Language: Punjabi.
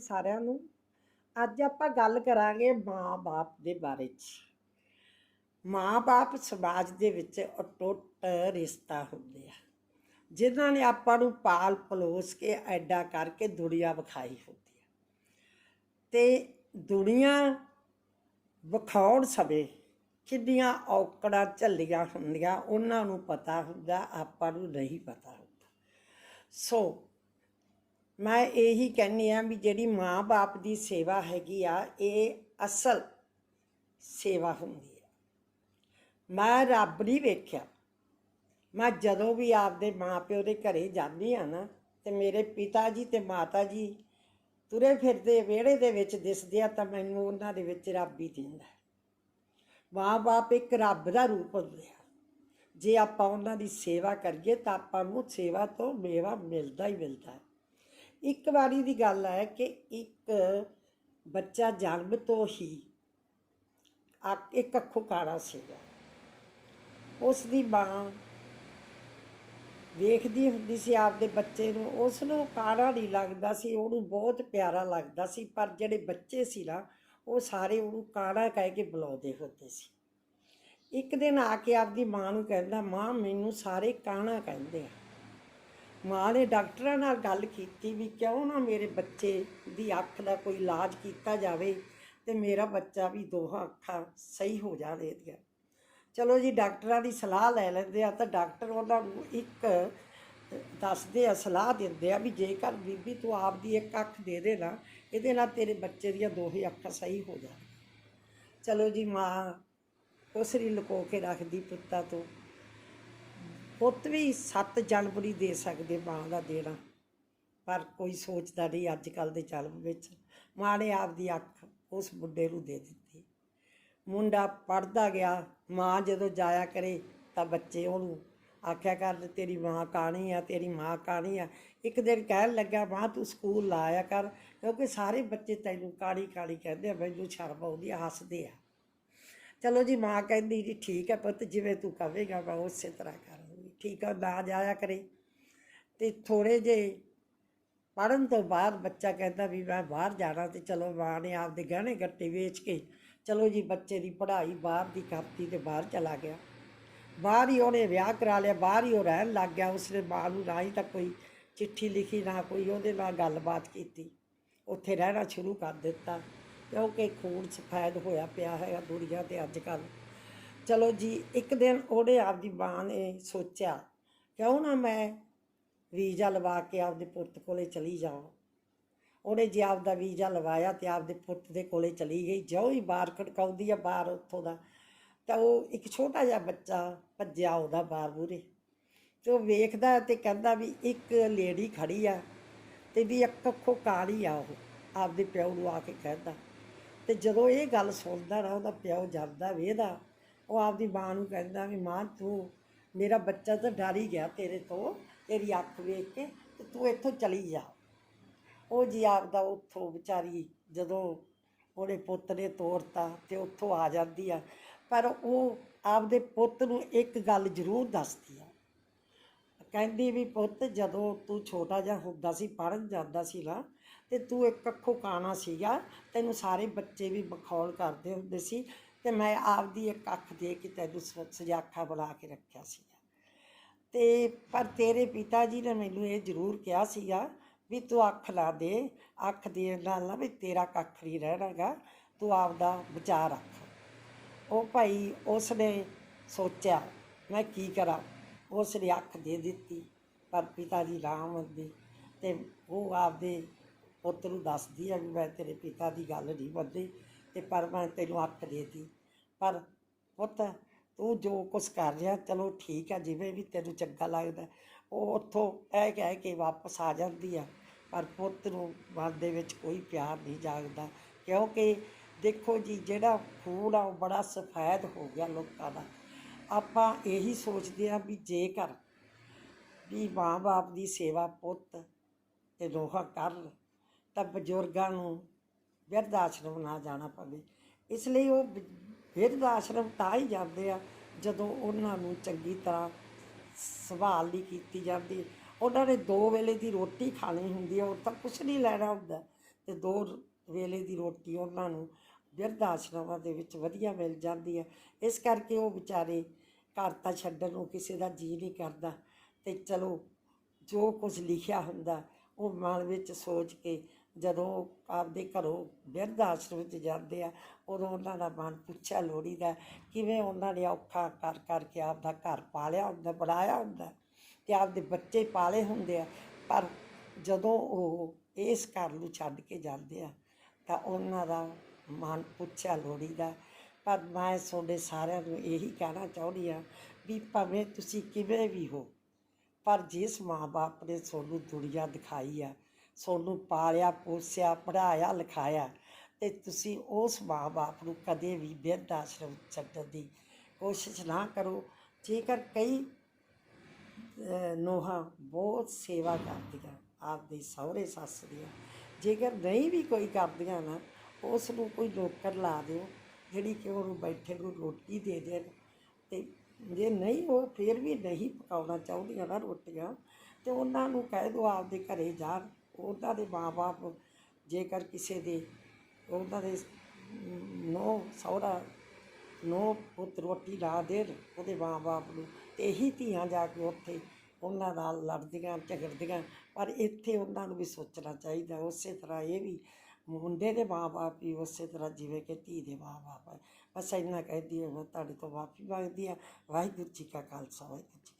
ਸਾਰਿਆਂ ਨੂੰ। ਅੱਜ ਆਪਾਂ ਗੱਲ ਕਰਾਂਗੇ ਮਾਂ-ਬਾਪ ਦੇ ਬਾਰੇ 'ਚ। ਮਾਂ-ਬਾਪ ਸਮਾਜ ਦੇ ਵਿੱਚ ਅਟੁੱਟ ਰਿਸ਼ਤਾ ਹੁੰਦੇ ਆ। ਜਿਨ੍ਹਾਂ ਨੇ ਆਪਾਂ ਨੂੰ ਪਾਲ ਪਲੋਸ ਕੇ ਐਡਾ ਕਰਕੇ ਦੁਨੀਆ ਵਿਖਾਈ ਹੁੰਦੀ ਆ। ਤੇ ਦੁਨੀਆ ਵਿਖਾਉਣ ਸਮੇਂ ਕਿੰਨੀਆਂ ਔਕੜਾਂ ਝੱਲੀਆਂ ਹੁੰਦੀਆਂ, ਉਹਨਾਂ ਨੂੰ ਪਤਾ ਹੁੰਦਾ, ਆਪਾਂ ਨੂੰ ਨਹੀਂ ਪਤਾ ਹੁੰਦਾ। ਸੋ ਮੈਂ ਇਹੀ ਕਹਿੰਨੀ ਆ ਵੀ ਜਿਹੜੀ ਮਾਂ-ਬਾਪ ਦੀ ਸੇਵਾ ਹੈਗੀ ਆ, ਇਹ ਅਸਲ ਸੇਵਾ ਹੁੰਦੀ ਆ। ਮੈਂ ਰੱਬ ਨਹੀਂ ਵੇਖਿਆ। ਮੈਂ ਜਦੋਂ ਵੀ ਆਪਦੇ ਮਾਪਿਓ ਦੇ ਘਰੇ ਜਾਂਦੀ ਆ ਨਾ, ਤੇ ਮੇਰੇ ਪਿਤਾ ਜੀ ਤੇ ਮਾਤਾ ਜੀ ਤੁਰੇ ਫਿਰਦੇ, ਵਿਹੜੇ ਦੇ ਵਿੱਚ ਦਿਸਦੇ ਆ, ਤਾਂ ਮੈਨੂੰ ਉਹਨਾਂ ਦੇ ਵਿੱਚ ਰੱਬ ਹੀ ਦਿੰਦਾ ਮਾਂ-ਬਾਪ ਇੱਕ ਰੱਬ ਦਾ ਰੂਪ ਹੁੰਦੇ ਆ। ਜੇ ਆਪਾਂ ਉਹਨਾਂ ਦੀ ਸੇਵਾ ਕਰੀਏ, ਤਾਂ ਆਪਾਂ ਨੂੰ ਸੇਵਾ ਤੋਂ ਮੇਵਾ ਮਿਲਦਾ ਹੀ ਮਿਲਦਾ ਹੈ। ਇੱਕ ਵਾਰੀ ਦੀ ਗੱਲ ਹੈ ਕਿ ਇੱਕ ਬੱਚਾ ਜਨਮ ਤੋਂ ਹੀ ਇੱਕ ਅੱਖੋਂ ਕਾਲਾ ਸੀਗਾ। ਉਸ ਦੀ ਮਾਂ ਵੇਖਦੀ ਹੁੰਦੀ ਸੀ ਆਪਦੇ ਬੱਚੇ ਨੂੰ ਉਸ ਨੂੰ ਕਾਲਾ ਨਹੀਂ ਲੱਗਦਾ ਸੀ, ਉਹਨੂੰ ਬਹੁਤ ਪਿਆਰਾ ਲੱਗਦਾ ਸੀ, ਪਰ ਜਿਹੜੇ ਬੱਚੇ ਸੀ ਨਾ, ਉਹ ਸਾਰੇ ਉਹਨੂੰ ਕਾੜਾ ਕਹਿ ਕੇ ਬੁਲਾਉਂਦੇ ਹੁੰਦੇ ਸੀ। ਇੱਕ ਦਿਨ ਆ ਕੇ ਆਪਦੀ ਮਾਂ ਨੂੰ ਕਹਿੰਦਾ, ਮਾਂ, ਮੈਨੂੰ ਸਾਰੇ ਕਾਣਾ ਕਹਿੰਦੇ ਆ। ਮਾਂ ਨੇ ਡਾਕਟਰਾਂ ਨਾਲ ਗੱਲ ਕੀਤੀ ਵੀ ਕਿਉਂ ਨਾ ਮੇਰੇ ਬੱਚੇ ਦੀ ਅੱਖ ਦਾ ਕੋਈ ਇਲਾਜ ਕੀਤਾ ਜਾਵੇ ਤੇ ਮੇਰਾ ਬੱਚਾ ਵੀ ਦੋਹਾਂ ਅੱਖਾਂ ਸਹੀ ਹੋ ਜਾਣ ਇਹਦੀਆਂ। ਚਲੋ ਜੀ, ਡਾਕਟਰਾਂ ਦੀ ਸਲਾਹ ਲੈ ਲੈਂਦੇ ਆ ਤਾਂ ਡਾਕਟਰ ਉਹਨਾਂ ਨੂੰ ਇੱਕ ਦੱਸਦੇ ਆ, ਸਲਾਹ ਦਿੰਦੇ ਆ ਵੀ ਜੇਕਰ ਬੀਬੀ ਤੂੰ ਆਪਦੀ ਇੱਕ ਅੱਖ ਦੇ ਦੇ ਨਾ, ਇਹਦੇ ਨਾਲ ਤੇਰੇ ਬੱਚੇ ਦੀਆਂ ਦੋਹੇ ਅੱਖਾਂ ਸਹੀ ਹੋ ਜਾਣ। ਚਲੋ ਜੀ, ਮਾਂ ਉਸਰੀ ਲੁਕੋ ਕੇ ਰੱਖਦੀ ਪੁੱਤਾਂ ਤੋਂ। ਪੁੱਤ ਵੀ 7 ਜਨਵਰੀ ਦੇ ਸਕਦੇ ਮਾਂ ਦਾ ਦੇਣਾ ਪਰ ਕੋਈ ਸੋਚਦਾ ਨਹੀਂ ਅੱਜ ਕੱਲ ਦੇ ਜਨਮ ਵਿੱਚ। ਮਾਂ ਨੇ ਆਪਦੀ ਅੱਖ ਉਸ ਮੁੰਡੇ ਨੂੰ ਦੇ ਦਿੱਤੀ। ਮੁੰਡਾ ਪੜਦਾ ਗਿਆ। ਮਾਂ ਜਦੋਂ ਜਾਇਆ ਕਰੇ ਤਾਂ ਬੱਚੇ ਉਹਨੂੰ ਆਖਿਆ ਕਰ ਤੇਰੀ ਮਾਂ ਕਾਣੀ ਆ, ਤੇਰੀ ਮਾਂ ਕਾਣੀ ਆ। ਇੱਕ ਦਿਨ ਕਹਿਣ ਲੱਗਾ, ਮਾਂ ਤੂੰ ਸਕੂਲ ਲਾਇਆ ਕਰ, ਕਿਉਂਕਿ ਸਾਰੇ ਬੱਚੇ ਤੈਨੂੰ ਕਾਣੀ ਕਾਣੀ ਕਹਿੰਦੇ ਆ, ਮੈਨੂੰ ਸ਼ਰਮ ਆਉਂਦੀ ਆ, ਹੱਸਦੇ ਆ। ਚਲੋ ਜੀ, ਮਾਂ ਕਹਿੰਦੀ ਜੀ, ਠੀਕ ਹੈ ਪੁੱਤ, ਜਿਵੇਂ ਤੂੰ ਕਹੇਗਾ ਮੈਂ ਉਸੇ ਤਰ੍ਹਾਂ ਕਰਾਂਗੀ। ਠੀਕ ਆ, ਨਾ ਜਾਇਆ ਕਰੇ। ਤੇ ਥੋੜੇ ਜੇ ਪੜਨ ਤੋਂ ਬਾਅਦ ਬੱਚਾ ਕਹਿੰਦਾ ਵੀ ਮੈਂ ਬਾਹਰ ਜਾਣਾ ਤੇ ਚਲੋ ਮਾਂ ਨੇ ਆਪਦੇ ਗਹਿਣੇ ਗੱਟੇ ਵੇਚ ਕੇ ਚਲੋ ਜੀ ਬੱਚੇ ਦੀ ਪੜ੍ਹਾਈ ਬਾਹਰ ਦੀ ਕਰਤੀ ਤੇ ਬਾਹਰ ਚਲਾ ਗਿਆ। ਬਾਹਰ ਹੀ ਉਹਨੇ ਵਿਆਹ ਕਰਾ ਲਿਆ, ਬਾਹਰ ਹੀ ਉਹ ਰਹਿਣ ਲੱਗ ਗਿਆ, ਉਸਨੇ ਮਾਂ ਨੂੰ ਨਾ ਹੀ ਤਾਂ ਕੋਈ ਚਿੱਠੀ ਲਿਖੀ, ਨਾ ਕੋਈ ਉਹਦੇ ਨਾਲ ਗੱਲਬਾਤ ਕੀਤੀ। ਉੱਥੇ ਰਹਿਣਾ ਸ਼ੁਰੂ ਕਰ ਦਿੱਤਾ। ਕਿਉਂਕਿ ਖੂਨ ਸਫੈਦ ਹੋਇਆ ਪਿਆ ਹੈ ਦੁਨੀਆ ਤੇ ਅੱਜ ਕੱਲ੍ਹ। ਚਲੋ ਜੀ, ਇੱਕ ਦਿਨ ਉਹਨੇ ਆਪਦੀ ਮਾਂ ਨੇ ਸੋਚਿਆ, ਕਿਉਂ ਨਾ ਮੈਂ ਵੀਜ਼ਾ ਲਵਾ ਕੇ ਆਪਦੇ ਪੁੱਤ ਕੋਲੇ ਚਲੀ ਜਾਵਾਂ। ਉਹਨੇ ਜੇ ਆਪਦਾ ਵੀਜ਼ਾ ਲਵਾਇਆ ਤੇ ਆਪਦੇ ਪੁੱਤ ਦੇ ਕੋਲੇ ਚਲੀ ਗਈ, ਜਿਉਂ ਹੀ ਬਾਹਰ ਖੜਕਾਉਂਦੀ ਆ ਬਾਹਰ ਉੱਥੋਂ ਦਾ, ਤਾਂ ਉਹ ਇੱਕ ਛੋਟਾ ਜਿਹਾ ਬੱਚਾ ਭੱਜਿਆ ਉਹਦਾ ਬਾਹਰ ਮੂਹਰੇ। ਤੇ ਉਹ ਵੇਖਦਾ ਤੇ ਕਹਿੰਦਾ ਵੀ ਇੱਕ ਲੇਡੀ ਖੜੀ ਆ ਤੇ ਵੀ ਇੱਕ ਅੱਖੋਂ ਕਾਲੀ ਆ ਉਹ, ਆਪਦੇ ਪਿਓ ਨੂੰ ਆ ਕੇ ਕਹਿੰਦਾ। ਤੇ ਜਦੋਂ ਇਹ ਗੱਲ ਸੁਣਦਾ ਨਾ, ਉਹਦਾ ਪਿਓ ਜਾਂਦਾ ਵੇਦਾ ਉਹ ਆਪਦੀ ਮਾਂ ਨੂੰ ਕਹਿੰਦਾ ਵੀ ਮਾਂ, ਤੂੰ, ਮੇਰਾ ਬੱਚਾ ਤਾਂ ਡਰ ਹੀ ਗਿਆ ਤੇਰੇ ਤੋਂ, ਤੇਰੀ ਅੱਖ ਵੇਖ ਕੇ ਤੇ ਤੂੰ ਇੱਥੋਂ ਚਲੀ ਜਾ। ਉਹ ਜੀ ਆਪਦਾ ਉੱਥੋਂ ਵਿਚਾਰੀ ਜਦੋਂ ਉਹਦੇ ਪੁੱਤ ਨੇ ਤੋਰਤਾ ਤੇ ਉੱਥੋਂ ਆ ਜਾਂਦੀ ਆ। ਪਰ ਉਹ ਆਪਦੇ ਪੁੱਤ ਨੂੰ ਇੱਕ ਗੱਲ ਜ਼ਰੂਰ ਦੱਸਦੀ ਆ। ਕਹਿੰਦੀ ਵੀ ਪੁੱਤ, ਜਦੋਂ ਤੂੰ ਛੋਟਾ ਜਿਹਾ ਹੁੰਦਾ ਸੀ, ਪੜ੍ਹਨ ਜਾਂਦਾ ਸੀ ਨਾ, ਤੇ ਤੂੰ ਇੱਕ ਅੱਖੋਂ ਕਾਣਾ ਸੀਗਾ, ਤੈਨੂੰ ਸਾਰੇ ਬੱਚੇ ਵੀ ਬਖੌਲ ਕਰਦੇ ਹੁੰਦੇ ਸੀ। ਤੇ ਮੈਂ ਆਪਦੀ ਇੱਕ ਅੱਖ ਦੇ ਕੇ ਤੈਨੂੰ ਸ- ਸਜਾਖਾ ਬੁਲਾ ਕੇ ਰੱਖਿਆ ਸੀ ਤੇ ਪਰ ਤੇਰੇ ਪਿਤਾ ਜੀ ਨੇ ਮੈਨੂੰ ਇਹ ਜ਼ਰੂਰ ਕਿਹਾ ਸੀਗਾ ਵੀ ਤੂੰ ਅੱਖ ਲਾ ਦੇ, ਅੱਖ ਦੇਣ ਨਾਲ ਨਾ ਵੀ ਤੇਰਾ ਕੱਖ ਨਹੀਂ ਰਹਿਣਾਗਾ, ਤੂੰ ਆਪਦਾ ਵਿਚਾਰ ਰੱਖ। ਉਹ ਭਾਈ ਉਸ ਨੇ ਸੋਚਿਆ, ਮੈਂ ਕੀ ਕਰਾਂ? ਉਸ ਨੇ ਅੱਖ ਦੇ ਦਿੱਤੀ, ਪਰ ਪਿਤਾ ਜੀ ਰਾਮ ਮੰਨਦੇ ਤੇ ਉਹ ਆਪਦੇ ਪੁੱਤ ਨੂੰ ਦੱਸਦੀ ਆ ਵੀ ਮੈਂ ਤੇਰੇ ਪਿਤਾ ਦੀ ਗੱਲ ਨਹੀਂ ਮੰਨਦੀ। ਤੇ ਪਰ ਮੈਂ ਤੈਨੂੰ ਅੱਖ ਦੇਤੀ। ਪਰ ਪੁੱਤ, ਤੂੰ ਜੋ ਕੁਛ ਕਰ ਰਿਹਾ, ਚਲੋ ਠੀਕ ਆ, ਜਿਵੇਂ ਵੀ ਤੈਨੂੰ ਚੰਗਾ ਲੱਗਦਾ। ਉਹ ਉੱਥੋਂ ਇਹ ਕਹਿ ਕੇ ਵਾਪਸ ਆ ਜਾਂਦੀ ਆ। ਪਰ ਪੁੱਤ ਨੂੰ ਮਨ ਦੇ ਵਿੱਚ ਕੋਈ ਪਿਆਰ ਨਹੀਂ ਜਾਗਦਾ। ਕਿਉਂਕਿ ਦੇਖੋ ਜੀ, ਜਿਹੜਾ ਖੂਨ ਆ, ਉਹ ਬੜਾ ਸਫੈਦ ਹੋ ਗਿਆ ਲੋਕਾਂ ਦਾ। ਆਪਾਂ ਇਹੀ ਸੋਚਦੇ ਆ ਵੀ ਜੇਕਰ ਵੀ ਮਾਂ-ਬਾਪ ਦੀ ਸੇਵਾ ਪੁੱਤ ਤੇ ਦੋਹਾ ਕਰਨ ਤਾਂ ਬਜ਼ੁਰਗਾਂ ਨੂੰ ਬਿਰਧ ਆਸ਼ਰਮ ਨਾ ਜਾਣਾ ਪਵੇ। ਇਸ ਲਈ ਉਹ ਬ- ਬਿਰਧ ਆਸ਼ਰਮ ਤਾਂ ਹੀ ਜਾਂਦੇ ਆ ਜਦੋਂ ਉਹਨਾਂ ਨੂੰ ਚੰਗੀ ਤਰ੍ਹਾਂ ਸੰਭਾਲ ਨਹੀਂ ਕੀਤੀ ਜਾਂਦੀ ਉਹਨਾਂ ਨੇ ਦੋ ਵੇਲੇ ਦੀ ਰੋਟੀ ਖਾਣੀ ਹੁੰਦੀ ਹੈ ਉਹ ਤਾਂ ਕੁਛ ਨਹੀਂ ਲੈਣਾ ਹੁੰਦਾ। ਤੇ ਦੋ ਵੇਲੇ ਦੀ ਰੋਟੀ ਉਹਨਾਂ ਨੂੰ ਬਿਰਧ ਆਸ਼ਰਮਾਂ ਦੇ ਵਿੱਚ ਵਧੀਆ ਮਿਲ ਜਾਂਦੀ ਹੈ। ਇਸ ਕਰਕੇ ਉਹ ਵਿਚਾਰੇ ਘਰ ਤਾਂ ਛੱਡਣ ਨੂੰ ਕਿਸੇ ਦਾ ਜੀ ਨਹੀਂ ਕਰਦਾ। ਤੇ ਚਲੋ, ਜੋ ਕੁਝ ਲਿਖਿਆ ਹੁੰਦਾ, ਉਹ ਮਨ ਵਿੱਚ ਸੋਚ ਕੇ ਜਦੋਂ ਆਪਦੇ ਘਰੋਂ ਬਿਰਧ ਆਸ਼ਰਮ ਵਿੱਚ ਜਾਂਦੇ ਆ, ਉਦੋਂ ਉਹਨਾਂ ਦਾ ਮਨ ਪੁੱਛਿਆ ਲੋੜੀਦਾ ਕਿਵੇਂ ਉਹਨਾਂ ਨੇ ਔਖਾ ਕਰ ਕਰਕੇ ਆਪਦਾ ਘਰ ਪਾਲਿਆ ਹੁੰਦਾ, ਬਣਾਇਆ ਹੁੰਦਾ? ਤੇ ਆਪਦੇ ਬੱਚੇ ਪਾਲੇ ਹੁੰਦੇ ਆ, ਪਰ ਜਦੋਂ ਉਹ ਇਸ ਘਰ ਨੂੰ ਛੱਡ ਕੇ ਜਾਂਦੇ ਆ, ਤਾਂ ਉਹਨਾਂ ਦਾ ਮਨ ਪੁੱਛਿਆ ਲੋੜੀਦਾ ਪਰ ਮੈਂ ਤੁਹਾਡੇ ਸਾਰਿਆਂ ਨੂੰ ਇਹੀ ਕਹਿਣਾ ਚਾਹੁੰਦੀ ਆ ਵੀ ਭਾਵੇਂ ਤੁਸੀਂ ਕਿਵੇਂ ਵੀ ਹੋ, ਪਰ ਜਿਸ ਮਾਂ-ਬਾਪ ਨੇ ਤੁਹਾਨੂੰ ਦੁਨੀਆ ਦਿਖਾਈ ਆ ਤੁਹਾਨੂੰ ਪਾਲਿਆ, ਪੋਸਿਆ ਪੜਾਇਆ ਲਿਖਾਇਆ ਤੇ ਤੁਸੀਂ ਉਸ ਮਾਂ-ਬਾਪ ਨੂੰ ਕਦੇ ਵੀ ਬਿਰਧ ਆਸ਼ਰਮ ਛੱਡਣ ਦੀ ਕੋਸ਼ਿਸ਼ ਨਾ ਕਰੋ। ਜੇਕਰ ਕਈ, ਅਹ, ਨੋਹਾਂ ਬਹੁਤ ਸੇਵਾ ਕਰਦੀਆਂ ਆਪਦੇ ਸਹੁਰੇ, ਸੱਸ ਦੀਆਂ, ਜੇਕਰ ਨਹੀਂ ਵੀ ਕੋਈ ਕਰਦੀਆਂ ਨਾ, ਉਸ ਨੂੰ ਕੋਈ ਨੌਕਰ ਲਾ ਦਿਓ, ਜਿਹੜੀ ਕਿ ਉਹਨੂੰ ਬੈਠੇ ਨੂੰ ਰੋਟੀ ਦੇ ਦੇਣ ਤੇ ਜੇ ਨਹੀਂ ਉਹ ਫਿਰ ਵੀ ਨਹੀਂ ਪਕਾਉਣਾ ਚਾਹੁੰਦੀਆਂ ਨਾ ਰੋਟੀਆਂ, ਤੇ ਉਹਨਾਂ ਨੂੰ ਕਹਿ ਦਿਓ ਆਪਦੇ ਘਰੇ ਜਾਣ। ਉਹਨਾਂ ਦੇ ਮਾਪੇ ਜੇਕਰ ਕਿਸੇ ਦੇ ਉਹਨਾਂ ਦੇ ਨੋ ਸਹੁਰਾ, ਨੋ ਪੁੱਤ ਰੋਟੀ ਲਾ ਦੇਣ ਉਹਦੇ ਮਾਂ-ਬਾਪ ਨੂੰ ਤੇ ਇਹੀ ਧੀਆਂ ਜਾ ਕੇ ਉੱਥੇ ਉਹਨਾਂ ਨਾਲ ਲੜਦੀਆਂ, ਝਗੜਦੀਆਂ, ਪਰ ਇੱਥੇ ਉਹਨਾਂ ਨੂੰ ਵੀ ਸੋਚਣਾ ਚਾਹੀਦਾ। ਉਸੇ ਤਰ੍ਹਾਂ ਇਹ ਵੀ ਮੁੰਡੇ ਦੇ ਮਾਂ-ਬਾਪ ਵੀ ਉਸੇ ਤਰ੍ਹਾਂ ਜਿਵੇਂ ਕਿ ਧੀ ਦੇ ਮਾਂ-ਬਾਪ ਹੈ ਬਸ ਇੰਨਾ ਕਹਿੰਦੀ ਹਾਂ ਮੈਂ ਤੁਹਾਡੇ ਤੋਂ ਮਾਫੀ ਮੰਗਦੀ ਆ ਵਾਹਿਗੁਰੂ ਜੀ ਕਾ ਖਾਲਸਾ, ਵਾਹਿਗੁਰੂ ਜੀ